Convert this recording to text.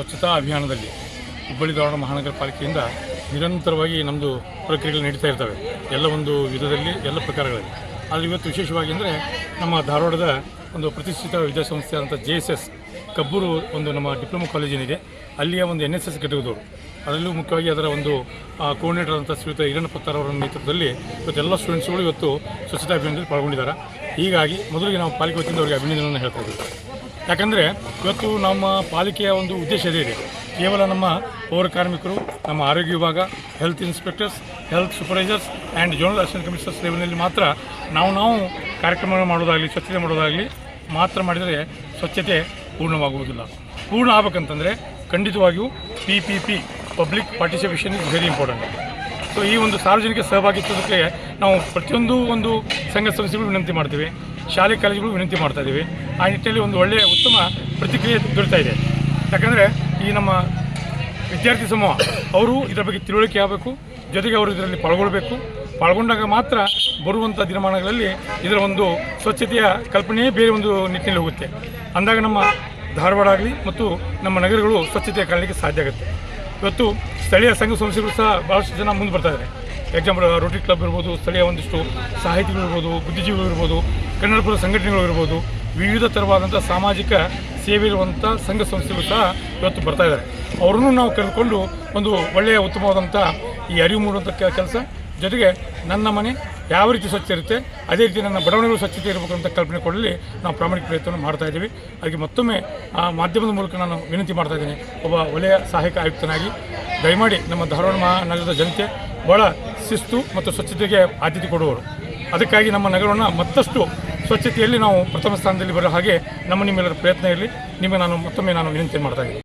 ಸ್ವಚ್ಛತಾ ಅಭಿಯಾನದಲ್ಲಿ ಹುಬ್ಬಳ್ಳಿ ಧಾರವಾಡ ಮಹಾನಗರ ಪಾಲಿಕೆಯಿಂದ ನಿರಂತರವಾಗಿ ನಮ್ಮದು ಪ್ರಕ್ರಿಯೆಗಳು ನಡೀತಾ ಇರ್ತವೆ. ಎಲ್ಲ ಒಂದು ವಿಧದಲ್ಲಿ ಎಲ್ಲ ಪ್ರಕಾರಗಳಲ್ಲಿ. ಆದರೆ ಇವತ್ತು ವಿಶೇಷವಾಗಿ ಅಂದರೆ ನಮ್ಮ ಧಾರವಾಡದ ಒಂದು ಪ್ರತಿಷ್ಠಿತ ವಿದ್ಯಾಸಂಸ್ಥೆ ಆದಂಥ ಜೆ ಎಸ್ ಎಸ್ ಕಬ್ಬೂರು ಒಂದು ನಮ್ಮ ಡಿಪ್ಲೊಮಾ ಕಾಲೇಜಿನಿದೆ ಅಲ್ಲಿಯ ಒಂದು ಎನ್ ಎಸ್ ಎಸ್ ಘಟಕದವರು. ಅದರಲ್ಲೂ ಮುಖ್ಯವಾಗಿ ಅದರ ಒಂದು ಕೋಆರ್ಡಿನೇಟರ್ ಅಂತ ಶ್ರೀಯುತ ಪತ್ತಾರ ಅವರ ನೇತೃತ್ವದಲ್ಲಿ ಇವತ್ತೆಲ್ಲ ಸ್ಟೂಡೆಂಟ್ಸ್ಗಳು ಇವತ್ತು ಸ್ವಚ್ಛತಾ ಅಭಿಯಾನದಲ್ಲಿ ಪಾಲ್ಗೊಂಡಿದ್ದಾರೆ. ಹೀಗಾಗಿ ಮೊದಲಿಗೆ ನಾವು ಪಾಲಿಕೆ ವತಿಯಿಂದ ಅವರಿಗೆ ಅಭಿನಂದನೆಯನ್ನು ಹೇಳ್ತಾ ಇದ್ದೀವಿ. ಯಾಕಂದರೆ ಇವತ್ತು ನಮ್ಮ ಪಾಲಿಕೆಯ ಒಂದು ಉದ್ದೇಶ ಇದೇ ಇದೆ. ಕೇವಲ ನಮ್ಮ ಪೌರ ಕಾರ್ಮಿಕರು, ನಮ್ಮ ಆರೋಗ್ಯ ವಿಭಾಗ health inspectors health supervisors and zonal assistant commissioners ಲೆವೆಲ್ನಲ್ಲಿ ಮಾತ್ರ ನಾವು ನಾವು ಕಾರ್ಯಕ್ರಮಗಳು ಮಾಡೋದಾಗಲಿ ಸ್ವಚ್ಛತೆ ಮಾಡೋದಾಗಲಿ ಮಾತ್ರ ಮಾಡಿದರೆ ಸ್ವಚ್ಛತೆ ಪೂರ್ಣವಾಗುವುದಿಲ್ಲ. ಪೂರ್ಣ ಆಗಬೇಕಂತಂದರೆ ಖಂಡಿತವಾಗಿಯೂ P P P public participation is very important so ಈ ಒಂದು ಸಾರ್ವಜನಿಕ ಸಹಭಾಗಿತ್ವಕ್ಕೆ ನಾವು ಪ್ರತಿಯೊಂದು ಒಂದು ಸಂಘ ಸಂಸ್ಥೆಗಳು ವಿನಂತಿ ಮಾಡ್ತೀವಿ. ಶಾಲೆ ಕಾಲೇಜುಗಳು ವಿನಂತಿ ಮಾಡ್ತಾ ಇದ್ದೀವಿ. ಆ ನಿಟ್ಟಿನಲ್ಲಿ ಒಂದು ಒಳ್ಳೆಯ ಉತ್ತಮ ಪ್ರತಿಕ್ರಿಯೆ ದೊರೀತಾ ಇದೆ. ಯಾಕಂದರೆ ಈ ನಮ್ಮ ವಿದ್ಯಾರ್ಥಿ ಸಮೂಹ, ಅವರು ಇದರ ಬಗ್ಗೆ ತಿಳುವಳಿಕೆ ಆಗಬೇಕು, ಜೊತೆಗೆ ಅವರು ಇದರಲ್ಲಿ ಪಾಲ್ಗೊಳ್ಬೇಕು. ಪಾಲ್ಗೊಂಡಾಗ ಮಾತ್ರ ಬರುವಂಥ ದಿನಮಾನಗಳಲ್ಲಿ ಇದರ ಒಂದು ಸ್ವಚ್ಛತೆಯ ಕಲ್ಪನೆಯೇ ಬೇರೆ ಒಂದು ನಿಟ್ಟಿನಲ್ಲಿ ಹೋಗುತ್ತೆ. ಅಂದಾಗ ನಮ್ಮ ಧಾರವಾಡ ಆಗಲಿ ಮತ್ತು ನಮ್ಮ ನಗರಗಳು ಸ್ವಚ್ಛತೆ ಕಾಣಲಿಕ್ಕೆ ಸಾಧ್ಯ ಆಗುತ್ತೆ. ಇವತ್ತು ಸ್ಥಳೀಯ ಸಂಘ ಸಂಸ್ಥೆಗಳು ಸಹ ಭಾಳಷ್ಟು ಜನ ಮುಂದೆ ಬರ್ತಾ ಇದ್ದಾರೆ ಎಕ್ಸಾಂಪಲ್ ರೋಟರಿ ಕ್ಲಬ್ ಇರ್ಬೋದು, ಸ್ಥಳೀಯ ಒಂದಿಷ್ಟು ಸಾಹಿತಿಗಳು ಇರ್ಬೋದು, ಬುದ್ಧಿಜೀವಿಗಳು ಇರ್ಬೋದು, ಕನ್ನಡಪುರ ಸಂಘಟನೆಗಳು ಇರ್ಬೋದು, ವಿವಿಧ ಥರವಾದಂಥ ಸಾಮಾಜಿಕ ಸೇವೆ ಇರುವಂಥ ಸಂಘ ಸಂಸ್ಥೆಗಳು ಸಹ ಇವತ್ತು ಬರ್ತಾ ಇದ್ದಾರೆ ಅವರನ್ನು ನಾವು ಕರೆದುಕೊಂಡು ಒಂದು ಒಳ್ಳೆಯ ಉತ್ತಮವಾದಂಥ ಈ ಅರಿವು ಮೂಡುವಂಥ ಕೆಲಸ ಜೊತೆಗೆ ನನ್ನ ಮನೆ ಯಾವ ರೀತಿ ಸ್ವಚ್ಛ ಇರುತ್ತೆ, ಅದೇ ರೀತಿ ನನ್ನ ಬಡಾವಣೆಗಳು ಸ್ವಚ್ಛತೆ ಇರಬೇಕು ಅಂತ ಕಲ್ಪನೆ ಕೊಡಲಿ ನಾವು ಪ್ರಾಮಾಣಿಕ ಪ್ರಯತ್ನವನ್ನು ಮಾಡ್ತಾ ಇದ್ದೀವಿ. ಅದಕ್ಕೆ ಮತ್ತೊಮ್ಮೆ ಆ ಮಾಧ್ಯಮದ ಮೂಲಕ ನಾನು ವಿನಂತಿ ಮಾಡ್ತಾ ಇದ್ದೀನಿ, ಒಬ್ಬ ಒಳ್ಳೆಯ ಸಹಾಯಕ ಆಯುಕ್ತನಾಗಿ. ದಯಮಾಡಿ ನಮ್ಮ ಧಾರವಾಡ ಮಹಾನಗರದ ಜನತೆ ಭಾಳ ಶಿಸ್ತು ಮತ್ತು ಸ್ವಚ್ಛತೆಗೆ ಆದ್ಯತೆ ಕೊಡುವವರು. ಅದಕ್ಕಾಗಿ ನಮ್ಮ ನಗರವನ್ನು ಮತ್ತಷ್ಟು ಸ್ವಚ್ಛತೆಯಲ್ಲಿ ನಾವು ಪ್ರಥಮ ಸ್ಥಾನದಲ್ಲಿ ಬರೋ ಹಾಗೆ ನಮ್ಮ ನಿಮ್ಮೆಲ್ಲರ ಪ್ರಯತ್ನ ಇರಲಿ. ನಿಮಗೆ ನಾನು ಮತ್ತೊಮ್ಮೆ ನಾನು ವಿನಂತಿ ಮಾಡ್ತಾ ಇದ್ದೀನಿ.